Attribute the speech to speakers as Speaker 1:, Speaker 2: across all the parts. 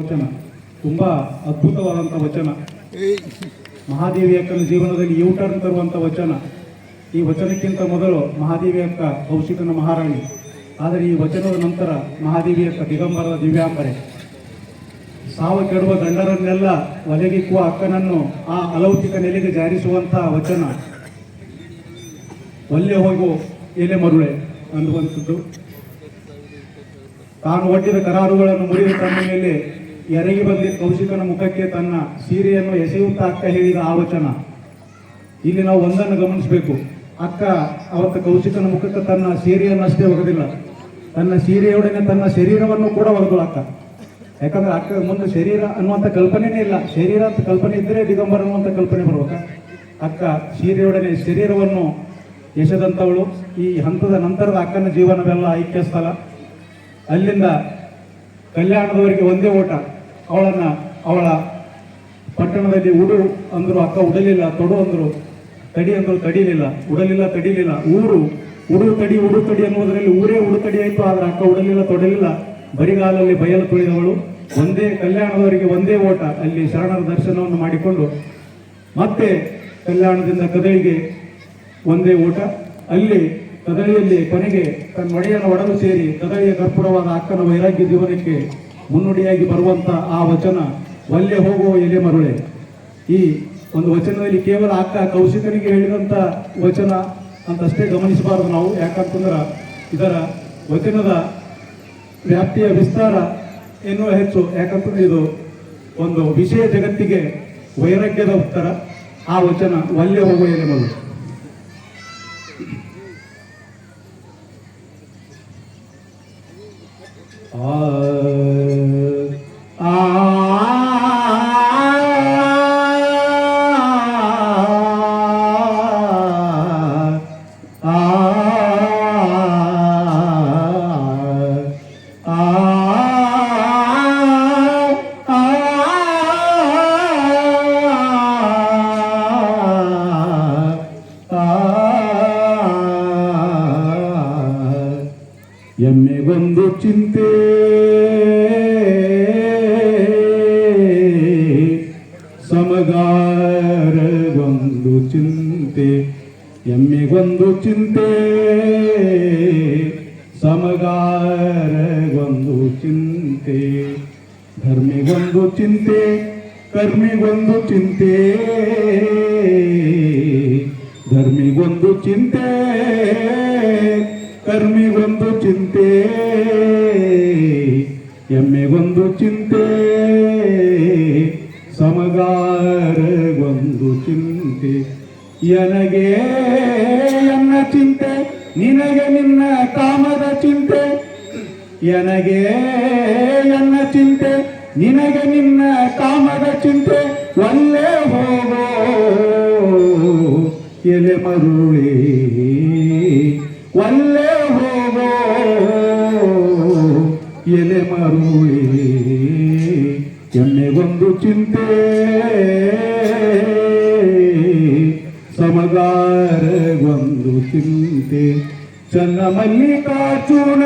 Speaker 1: ವಚನ. ತುಂಬಾ ಅದ್ಭುತವಾದಂತ ವಚನ. ಮಹಾದೇವಿ ಅಕ್ಕನ ಜೀವನದಲ್ಲಿ ಯೂಟರ್ನ್ ತರುವಂಥ ವಚನ. ಈ ವಚನಕ್ಕಿಂತ ಮೊದಲು ಮಹಾದೇವಿ ಅಕ್ಕ ಕೌಶಿಕನ ಮಹಾರಾಣಿ. ಆದರೆ ಈ ವಚನದ ನಂತರ ಮಹಾದೇವಿ ಅಕ್ಕ ದಿಗಂಬರದ ದಿವ್ಯಾಂಬರೆ. ಸಾವ ಕೆಡುವ ಗಂಡರನ್ನೆಲ್ಲ ಒಲೆಗಿಕ್ಕುವ ಅಕ್ಕನನ್ನು ಆ ಅಲೌಕಿಕ ನೆಲೆಗೆ ಜಾರಿಸುವಂಥ ವಚನ. ಒಲ್ಲೆ ಹೋಗು, ಎಲೆ ಮರುಳೆ ಅನ್ನುವಂಥದ್ದು. ತಾನು ಒಡ್ಡಿದ ಕರಾರುಗಳನ್ನು ಮುರಿದ ತಮ್ಮ ಮೇಲೆ ಎರಗಿ ಬಂದಿದ್ದ ಕೌಶಿಕನ ಮುಖಕ್ಕೆ ತನ್ನ ಸೀರೆಯನ್ನು ಎಸೆಯುತ್ತಾ ಅಕ್ಕ ಹೇಳಿದ ಆ ಇಲ್ಲಿ ನಾವು ಒಂದನ್ನು ಗಮನಿಸಬೇಕು. ಅಕ್ಕ, ಅವತ್ತು ಕೌಶಿಕನ ಮುಖಕ್ಕೆ ತನ್ನ ಸೀರೆಯನ್ನಷ್ಟೇ ಒಗೆದಿಲ್ಲ. ತನ್ನ ಸೀರೆಯೊಡನೆ ತನ್ನ ಶರೀರವನ್ನು ಕೂಡ ಒಗೆದಳು ಅಕ್ಕ. ಯಾಕಂದ್ರೆ ಅಕ್ಕ ಮುಂದೆ ಶರೀರ ಅನ್ನುವಂಥ ಕಲ್ಪನೆನೇ ಇಲ್ಲ. ಶರೀರ ಅಂತ ಕಲ್ಪನೆ ಇದ್ದರೆ ದಿಗಂಬರ ಅನ್ನುವಂಥ ಕಲ್ಪನೆ ಬರುವಾಗ. ಅಕ್ಕ, ಸೀರೆಯೊಡನೆ ಶರೀರವನ್ನು ಎಸೆದಂಥವಳು. ಈ ಹಂತದ ನಂತರದ ಅಕ್ಕನ ಜೀವನವೆಲ್ಲ ಐಕ್ಯ ಸ್ಥಳ ಅಲ್ಲಿಂದ ಕಲ್ಯಾಣದವರಿಗೆ ಒಂದೇ ಓಟ. ಅವಳನ್ನ ಅವಳ ಪಟ್ಟಣದಲ್ಲಿ ಉಡು ಅಂದ್ರು, ಅಕ್ಕ ಉಡಲಿಲ್ಲ, ತೊಡು ಅಂದ್ರು, ತಡಿ ಅಂದ್ರು ತಡಿಲಿಲ್ಲ, ಉಡಲಿಲ್ಲ ತಡಿಲಿಲ್ಲ. ಊರು, ಉಡು ತಡಿ ಉಡು ತಡಿ ಅನ್ನುವುದರಲ್ಲಿ ಊರೇ ಉಡು ತಡಿ ಆಯ್ತು, ಆದ್ರೆ ಅಕ್ಕ ಉಡಲಿಲ್ಲ, ತೊಡಲಿಲ್ಲ. ಬರಿಗಾಲಲ್ಲಿ ಬಯಲು ತುಳಿದವಳು. ಒಂದೇ ಕಲ್ಯಾಣದವರಿಗೆ ಒಂದೇ ಓಟ. ಅಲ್ಲಿ ಶರಣರ ದರ್ಶನವನ್ನು ಮಾಡಿಕೊಂಡು ಮತ್ತೆ ಕಲ್ಯಾಣದಿಂದ ಕದಳಿಗೆ ಒಂದೇ ಓಟ. ಅಲ್ಲಿ ಕದಳಿಯಲ್ಲಿ ಕೊನೆಗೆ ತನ್ನ ಒಡೆಯನ ಒಡಲು ಸೇರಿ ಕದಳಿಯ ಕರ್ಪೂರವಾದ ಅಕ್ಕನ ವೈರಾಗ್ಯ ಜೀವನಕ್ಕೆ ಮುನ್ನುಡಿಯಾಗಿ ಬರುವಂಥ ಆ ವಚನ ಒಲ್ಲೆ ಹೋಗುವ ಎಲೆ ಮರುಳೆ. ಈ ಒಂದು ವಚನದಲ್ಲಿ ಕೇವಲ ಅಕ್ಕ ಕೌಶಿಕನಿಗೆ ಹೇಳಿದಂತ ವಚನ ಅಂತಷ್ಟೇ ಗಮನಿಸಬಾರದು ನಾವು. ಯಾಕಂತಂದ್ರ ಇದರ ವಚನದ ವ್ಯಾಪ್ತಿಯ ವಿಸ್ತಾರ ಎನ್ನುವ ಹೆಚ್ಚು. ಯಾಕಂತಂದ್ರೆ ಇದು ಒಂದು ವಿಷಯ ಜಗತ್ತಿಗೆ ವೈರಾಗ್ಯದ ಉತ್ತರ. ಆ ವಚನ ಒಲ್ಲೆ ಹೋಗುವ ಎಲೆ ಮರುಳೆ. ಆ ಎಮ್ಮೆಗೊಂದು ಚಿಂತೆ. ಸಮಗಾರಗೊಂದು ಚಿಂತೆ. ಎಮ್ಮೆಗೊಂದು ಚಿಂತೆ. ಸಮಗಾರಗೊಂದು ಚಿಂತೆ. ಧರ್ಮಿಗೊಂದು ಚಿಂತೆ ಕರ್ಮಿಗೊಂದು ಚಿಂತೆ. ಧರ್ಮಿಗೊಂದು ಚಿಂತೆ. ಕರ್ಮಿಗೊಂದು ಚಿಂತೆ, ಎಮ್ಮೆಗೊಂದು ಚಿಂತೆ, ಸಮಗಾರಗೊಂದು ಚಿಂತೆ. ಎನಗೆ ಎನ್ನ ಚಿಂತೆ, ನಿನಗೆ ನಿನ್ನ ಕಾಮದ ಚಿಂತೆ. ಎನಗೆ ಎನ್ನ ಚಿಂತೆ, ನಿನಗೆ ನಿನ್ನ ಕಾಮದ ಚಿಂತೆ. ಒಲ್ಲೇ ಹೋಗೋ ಎಲೆ ಮರುಳಿ ಎಲೆ ಮರುಳಿ ಎಮ್ಮೆಗೊಂದು ಚಿಂತೆ ಸಮಗಾರಗೊಂದು ಚಿಂತೆ ಚನ್ನ ಮಲ್ಲಿಕಾರ್ಜುನ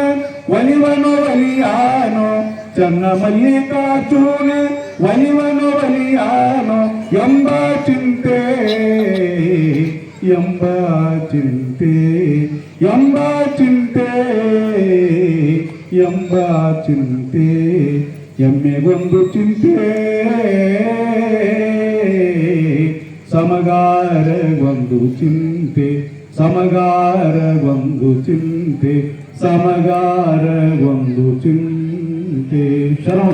Speaker 1: ಒಲಿವನು ಒಲಿಯಾನೋ. ಚನ್ನ ಮಲ್ಲಿಕಾರ್ಜುನ ಒಲಿವನು ಒಲಿಯಾನೋ. ಎಂಬ ಚಿಂತೆ ಎಂಬ ಚಿಂತೆ ಎಂಬ ಚಿಂತೆ. ಎಂಬ ಚಿಂತೆ ಎಮ್ಮೆಗೊಂದು ಚಿಂತೆ. ಸಮಗಾರಗೊಂದು ಚಿಂತೆ ಸಮಗಾರಗೊಂದು ಚಿಂತೆ ಸಮಗಾರಗೊಂದು ಚಿಂತೆ. ಶರಣ